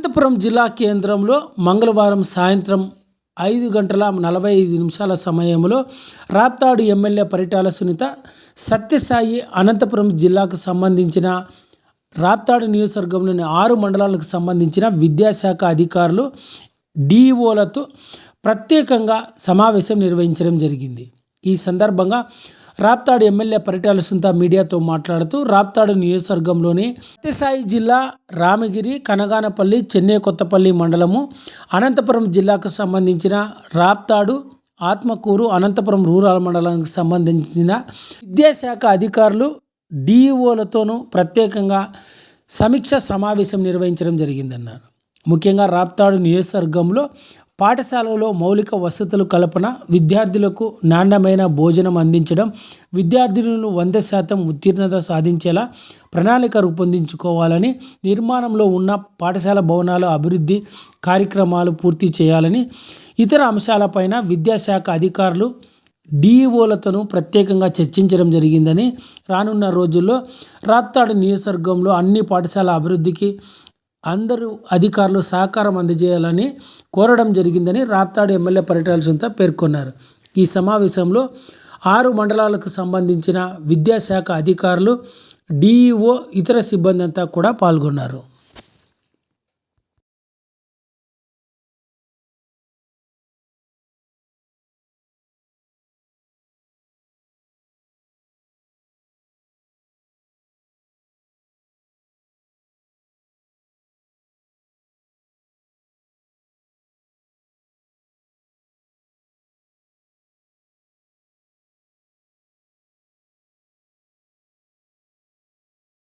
అనంతపురం జిల్లా కేంద్రంలో మంగళవారం సాయంత్రం ఐదు గంటల నలభై ఐదు నిమిషాల సమయంలో రాప్తాడు ఎమ్మెల్యే పరిటాల సునీత సత్యసాయి అనంతపురం జిల్లాకు సంబంధించిన రాప్తాడు నియోజకవర్గంలోని ఆరు మండలాలకు సంబంధించిన విద్యాశాఖ అధికారులు డిఈఓలతో ప్రత్యేకంగా సమావేశం నిర్వహించడం జరిగింది. ఈ సందర్భంగా రాప్తాడు ఎమ్మెల్యే పరిటాల సుంత మీడియాతో మాట్లాడుతూ రాప్తాడు నియోజకవర్గంలోని సత్యసాయి జిల్లా రామగిరి కనగానపల్లి చెన్నై కొత్తపల్లి మండలము అనంతపురం జిల్లాకు సంబంధించిన రాప్తాడు ఆత్మకూరు అనంతపురం రూరల్ మండలానికి సంబంధించిన విద్యాశాఖ అధికారులు డిఈఓలతోనూ ప్రత్యేకంగా సమీక్ష సమావేశం నిర్వహించడం జరిగిందన్నారు. ముఖ్యంగా రాప్తాడు నియోజకవర్గంలో పాఠశాలలో మౌలిక వసతులు కల్పన విద్యార్థులకు నాణ్యమైన భోజనం అందించడం విద్యార్థులను వంద శాతం ఉత్తీర్ణత సాధించేలా ప్రణాళిక రూపొందించుకోవాలని నిర్మాణంలో ఉన్న పాఠశాల భవనాల అభివృద్ధి కార్యక్రమాలు పూర్తి చేయాలని ఇతర అంశాలపైన విద్యాశాఖ అధికారులు డిఈఓలతోనూ ప్రత్యేకంగా చర్చించడం జరిగిందని రానున్న రోజుల్లో రాప్తాడు నియోజకవర్గంలో అన్ని పాఠశాల అభివృద్ధికి అందరూ అధికారులు సహకారం అందజేయాలని కోరడం జరిగిందని రాప్తాడు ఎమ్మెల్యే పరిటాల సొంత పేర్కొన్నారు. ఈ సమావేశంలో ఆరు మండలాలకు సంబంధించిన విద్యాశాఖ అధికారులు డిఈఓ ఇతర సిబ్బంది అంతా కూడా పాల్గొన్నారు.